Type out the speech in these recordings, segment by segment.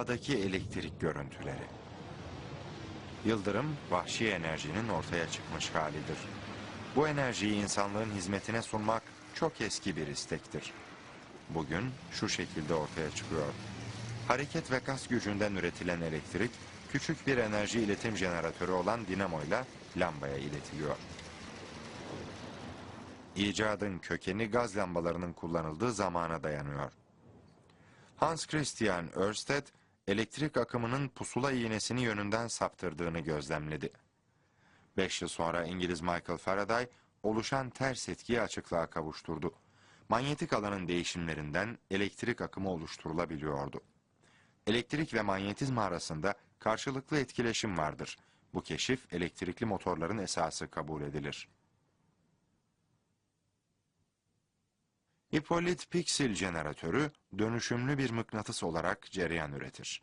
Dağdaki elektrik görüntüleri. Yıldırım, vahşi enerjinin ortaya çıkmış halidir. Bu enerjiyi insanlığın hizmetine sunmak çok eski bir istektir. Bugün şu şekilde ortaya çıkıyor. Hareket ve gaz gücünden üretilen elektrik, küçük bir enerji iletim jeneratörü olan dinamoyla lambaya iletiliyor. İcadın kökeni gaz lambalarının kullanıldığı zamana dayanıyor. Hans Christian Ørsted, elektrik akımının pusula iğnesini yönünden saptırdığını gözlemledi. Beş yıl sonra İngiliz Michael Faraday, oluşan ters etkiyi açıklığa kavuşturdu. Manyetik alanın değişimlerinden elektrik akımı oluşturulabiliyordu. Elektrik ve manyetizma arasında karşılıklı etkileşim vardır. Bu keşif elektrikli motorların esası kabul edilir. Hippolyt Pixel jeneratörü dönüşümlü bir mıknatıs olarak cereyan üretir.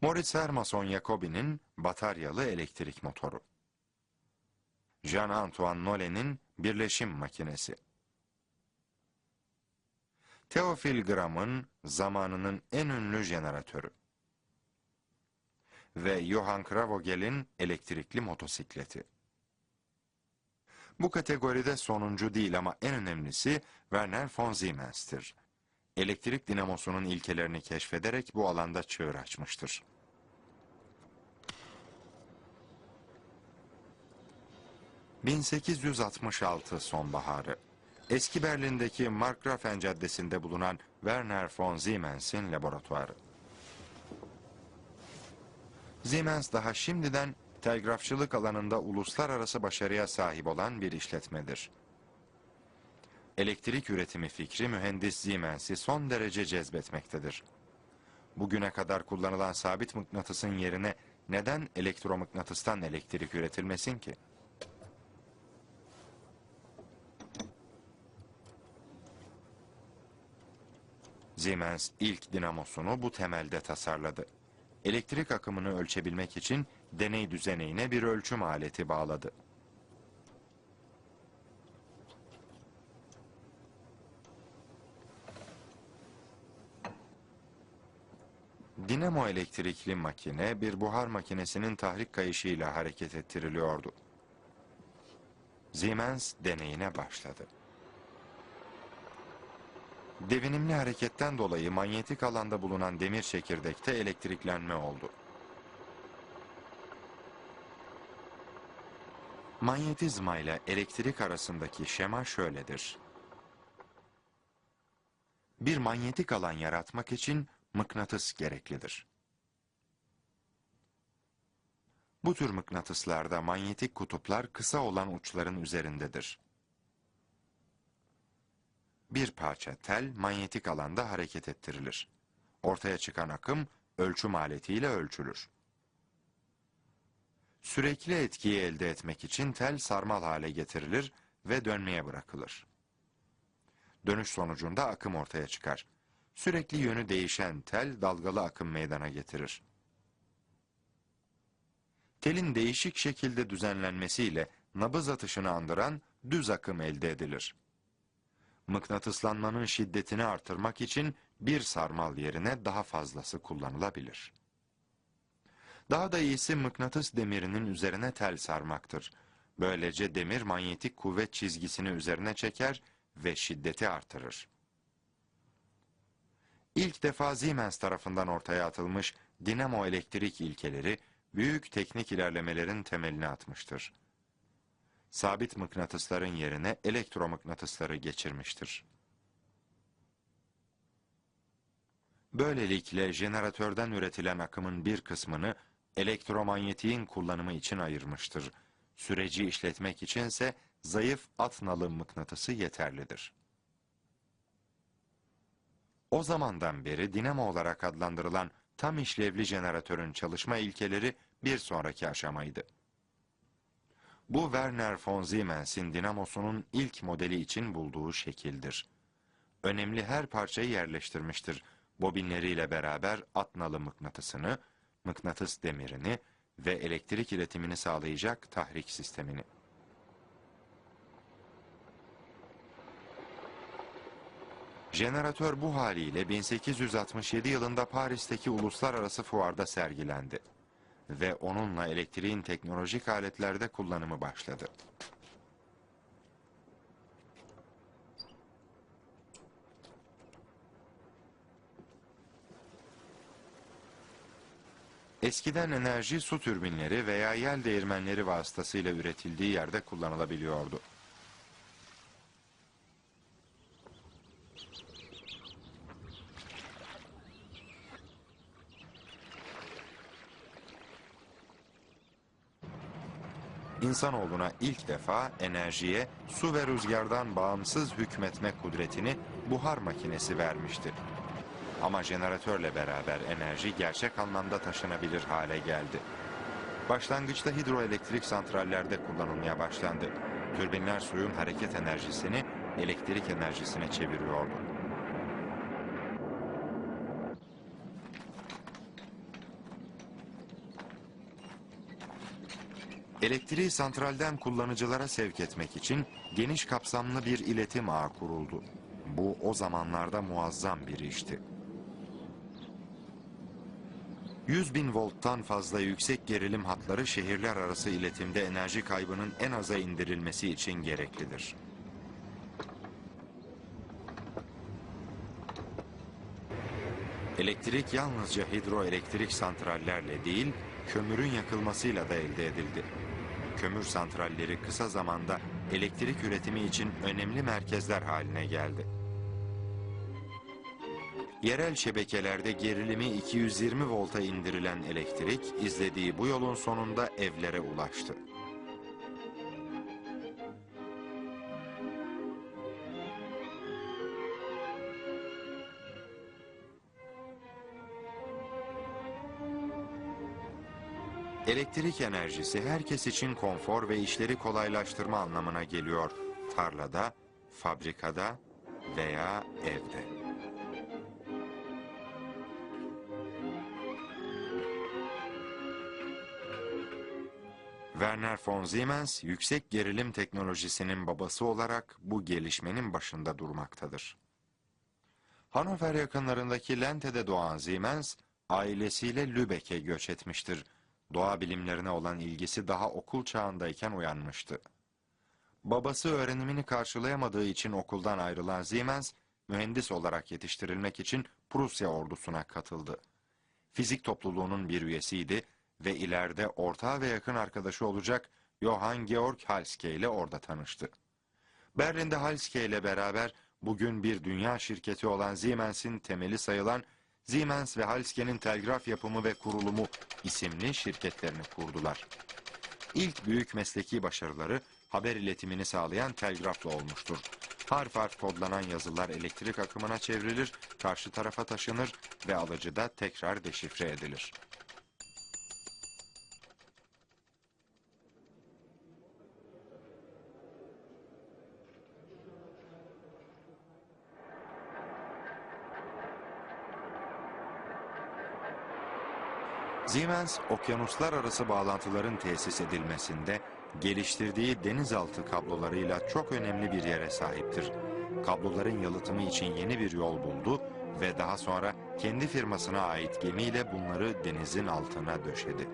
Moritz Hermanson Jacobi'nin bataryalı elektrik motoru. Jean-Antoine Nolet'in birleşim makinesi. Theophile Gram'ın zamanının en ünlü jeneratörü. Ve Johann Kravogel'in elektrikli motosikleti. Bu kategoride sonuncu değil ama en önemlisi Werner von Siemens'tir. Elektrik dinamosunun ilkelerini keşfederek bu alanda çığır açmıştır. ...1866 sonbaharı. Eski Berlin'deki Markgrafen Caddesi'nde bulunan Werner von Siemens'in laboratuvarı. Siemens daha şimdiden telgrafçılık alanında uluslararası başarıya sahip olan bir işletmedir. Elektrik üretimi fikri mühendis Siemens'i son derece cezbetmektedir. Bugüne kadar kullanılan sabit mıknatısın yerine neden elektromıknatıstan elektrik üretilmesin ki? Siemens ilk dinamosunu bu temelde tasarladı. Elektrik akımını ölçebilmek için deney düzeneğine bir ölçüm aleti bağladı. Dinamo elektrikli makine bir buhar makinesinin tahrik kayışıyla hareket ettiriliyordu. Siemens deneyine başladı. Devinimli hareketten dolayı manyetik alanda bulunan demir çekirdekte elektriklenme oldu. Manyetizma ile elektrik arasındaki şema şöyledir. Bir manyetik alan yaratmak için mıknatıs gereklidir. Bu tür mıknatıslarda manyetik kutuplar kısa olan uçların üzerindedir. Bir parça tel manyetik alanda hareket ettirilir. Ortaya çıkan akım ölçüm aletiyle ölçülür. Sürekli etkiyi elde etmek için tel sarmal hale getirilir ve dönmeye bırakılır. Dönüş sonucunda akım ortaya çıkar. Sürekli yönü değişen tel dalgalı akım meydana getirir. Telin değişik şekilde düzenlenmesiyle nabız atışını andıran düz akım elde edilir. Mıknatıslanmanın şiddetini artırmak için bir sarmal yerine daha fazlası kullanılabilir. Daha da iyisi mıknatıs demirinin üzerine tel sarmaktır. Böylece demir manyetik kuvvet çizgisini üzerine çeker ve şiddeti artırır. İlk defa Siemens tarafından ortaya atılmış dinamo elektrik ilkeleri büyük teknik ilerlemelerin temelini atmıştır. Sabit mıknatısların yerine elektromıknatısları geçirmiştir. Böylelikle jeneratörden üretilen akımın bir kısmını elektromanyetiğin kullanımı için ayırmıştır. Süreci işletmek içinse zayıf at nalı mıknatısı yeterlidir. O zamandan beri dinamo olarak adlandırılan tam işlevli jeneratörün çalışma ilkeleri bir sonraki aşamaydı. Bu Werner von Siemens'in dinamosunun ilk modeli için bulduğu şekildir. Önemli her parçayı yerleştirmiştir. Bobinleriyle beraber at nalı mıknatısını, mıknatıs demirini ve elektrik iletimini sağlayacak tahrik sistemini. Jeneratör bu haliyle 1867 yılında Paris'teki uluslararası fuarda sergilendi ve onunla elektriğin teknolojik aletlerde kullanımı başladı. Eskiden enerji su türbinleri veya yel değirmenleri vasıtasıyla üretildiği yerde kullanılabiliyordu. İnsanoğluna ilk defa enerjiye su ve rüzgardan bağımsız hükmetme kudretini buhar makinesi vermişti. Ama jeneratörle beraber enerji gerçek anlamda taşınabilir hale geldi. Başlangıçta hidroelektrik santrallerde kullanılmaya başlandı. Türbinler suyun hareket enerjisini elektrik enerjisine çeviriyordu. Elektriği santralden kullanıcılara sevk etmek için geniş kapsamlı bir iletim ağı kuruldu. Bu o zamanlarda muazzam bir işti. 100 bin volttan fazla yüksek gerilim hatları şehirler arası iletimde enerji kaybının en aza indirilmesi için gereklidir. Elektrik yalnızca hidroelektrik santrallerle değil, kömürün yakılmasıyla da elde edildi. Kömür santralleri kısa zamanda elektrik üretimi için önemli merkezler haline geldi. Yerel şebekelerde gerilimi 220 volta indirilen elektrik izlediği bu yolun sonunda evlere ulaştı. Elektrik enerjisi herkes için konfor ve işleri kolaylaştırma anlamına geliyor. Tarlada, fabrikada veya evde. Werner von Siemens, yüksek gerilim teknolojisinin babası olarak bu gelişmenin başında durmaktadır. Hannover yakınlarındaki Lente'de doğan Siemens, ailesiyle Lübeck'e göç etmiştir. Doğa bilimlerine olan ilgisi daha okul çağındayken uyanmıştı. Babası öğrenimini karşılayamadığı için okuldan ayrılan Siemens, mühendis olarak yetiştirilmek için Prusya ordusuna katıldı. Fizik topluluğunun bir üyesiydi ve ileride ortağı ve yakın arkadaşı olacak Johann Georg Halske ile orada tanıştı. Berlin'de Halske ile beraber bugün bir dünya şirketi olan Siemens'in temeli sayılan Siemens ve Halske'nin telgraf yapımı ve kurulumu isimli şirketlerini kurdular. İlk büyük mesleki başarıları haber iletimini sağlayan telgrafla olmuştur. Harf harf kodlanan yazılar elektrik akımına çevrilir, karşı tarafa taşınır ve alıcıda tekrar deşifre edilir. Siemens, okyanuslar arası bağlantıların tesis edilmesinde geliştirdiği denizaltı kablolarıyla çok önemli bir yere sahiptir. Kabloların yalıtımı için yeni bir yol buldu ve daha sonra kendi firmasına ait gemiyle bunları denizin altına döşedi.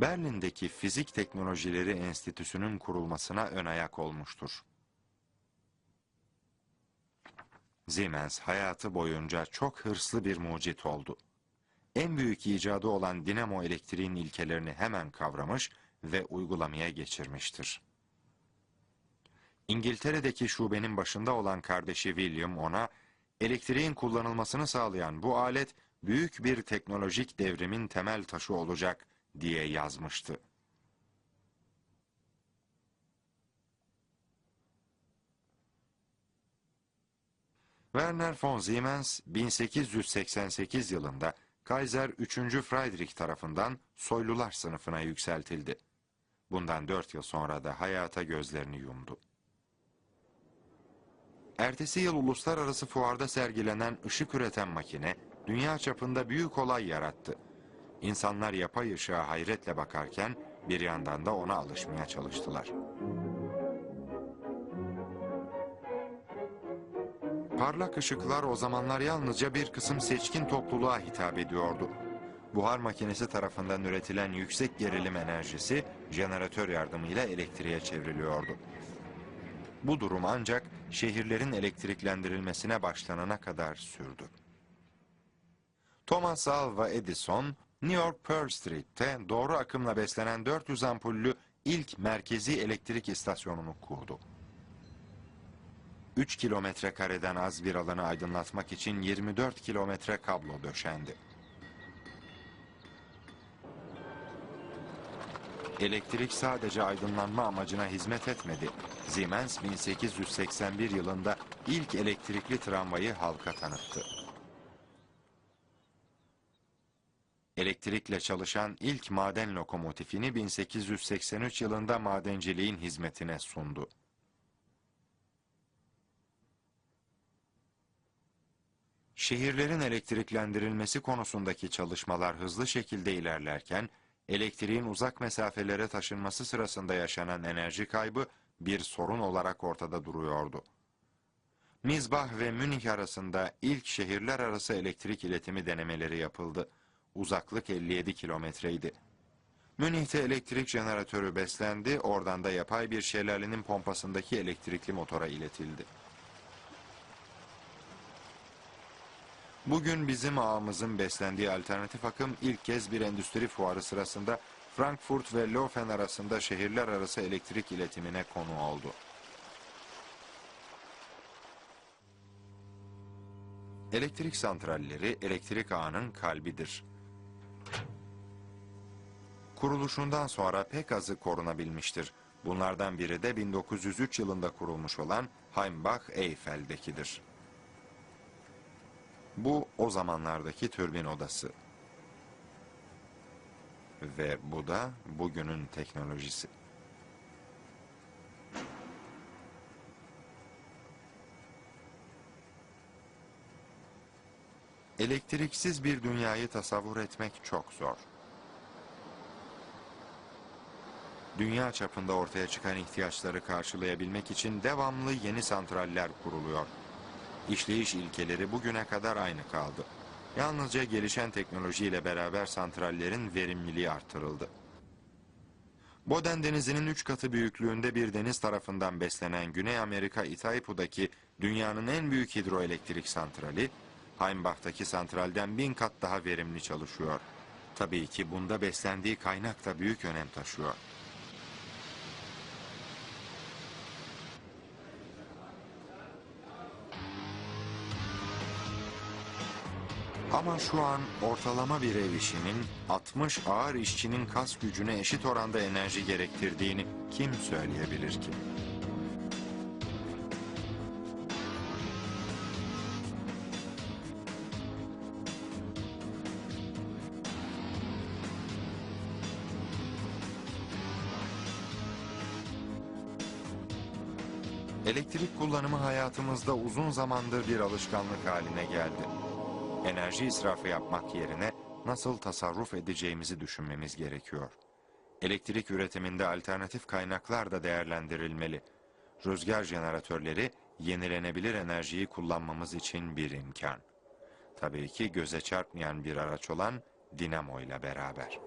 Berlin'deki Fizik Teknolojileri Enstitüsü'nün kurulmasına ön ayak olmuştur. Siemens hayatı boyunca çok hırslı bir mucit oldu. En büyük icadı olan dinamo elektriğin ilkelerini hemen kavramış ve uygulamaya geçirmiştir. İngiltere'deki şubenin başında olan kardeşi William ona, elektriğin kullanılmasını sağlayan bu alet büyük bir teknolojik devrimin temel taşı olacak diye yazmıştı. Werner von Siemens 1888 yılında Kaiser 3. Friedrich tarafından soylular sınıfına yükseltildi. Bundan 4 yıl sonra da hayata gözlerini yumdu. Ertesi yıl uluslararası fuarda sergilenen ışık üreten makine dünya çapında büyük olay yarattı. İnsanlar yapay ışığa hayretle bakarken bir yandan da ona alışmaya çalıştılar. Parlak ışıklar o zamanlar yalnızca bir kısım seçkin topluluğa hitap ediyordu. Buhar makinesi tarafından üretilen yüksek gerilim enerjisi jeneratör yardımıyla elektriğe çevriliyordu. Bu durum ancak şehirlerin elektriklendirilmesine başlanana kadar sürdü. Thomas Alva Edison, New York Pearl Street'te doğru akımla beslenen 400 ampullü ilk merkezi elektrik istasyonunu kurdu. 3 kilometre kareden az bir alanı aydınlatmak için 24 kilometre kablo döşendi. Elektrik sadece aydınlanma amacına hizmet etmedi. Siemens 1881 yılında ilk elektrikli tramvayı halka tanıttı. Elektrikle çalışan ilk maden lokomotifini 1883 yılında madenciliğin hizmetine sundu. Şehirlerin elektriklendirilmesi konusundaki çalışmalar hızlı şekilde ilerlerken, elektriğin uzak mesafelere taşınması sırasında yaşanan enerji kaybı bir sorun olarak ortada duruyordu. Mizbah ve Münih arasında ilk şehirler arası elektrik iletimi denemeleri yapıldı. Uzaklık 57 kilometreydi. Münih'te elektrik jeneratörü beslendi, oradan da yapay bir şelalenin pompasındaki elektrikli motora iletildi. Bugün bizim ağımızın beslendiği alternatif akım ilk kez bir endüstri fuarı sırasında Frankfurt ve Laufen arasında şehirler arası elektrik iletimine konu oldu. Elektrik santralleri elektrik ağının kalbidir. Kuruluşundan sonra pek azı korunabilmiştir. Bunlardan biri de 1903 yılında kurulmuş olan Heimbach-Eyfel'dekidir. Bu o zamanlardaki türbin odası. Ve bu da bugünün teknolojisi. Elektriksiz bir dünyayı tasavvur etmek çok zor. Dünya çapında ortaya çıkan ihtiyaçları karşılayabilmek için devamlı yeni santraller kuruluyor. İşleyiş ilkeleri bugüne kadar aynı kaldı. Yalnızca gelişen teknolojiyle beraber santrallerin verimliliği artırıldı. Boden Denizi'nin üç katı büyüklüğünde bir deniz tarafından beslenen Güney Amerika Itaipu'daki dünyanın en büyük hidroelektrik santrali, Heimbach'taki santralden bin kat daha verimli çalışıyor. Tabii ki bunda beslendiği kaynak da büyük önem taşıyor. Ama şu an ortalama bir ev işinin 60 ağır işçinin kas gücüne eşit oranda enerji gerektirdiğini kim söyleyebilir ki? Elektrik kullanımı hayatımızda uzun zamandır bir alışkanlık haline geldi. Enerji israfı yapmak yerine nasıl tasarruf edeceğimizi düşünmemiz gerekiyor. Elektrik üretiminde alternatif kaynaklar da değerlendirilmeli. Rüzgar jeneratörleri yenilenebilir enerjiyi kullanmamız için bir imkan. Tabii ki göze çarpmayan bir araç olan dinamo ile beraber.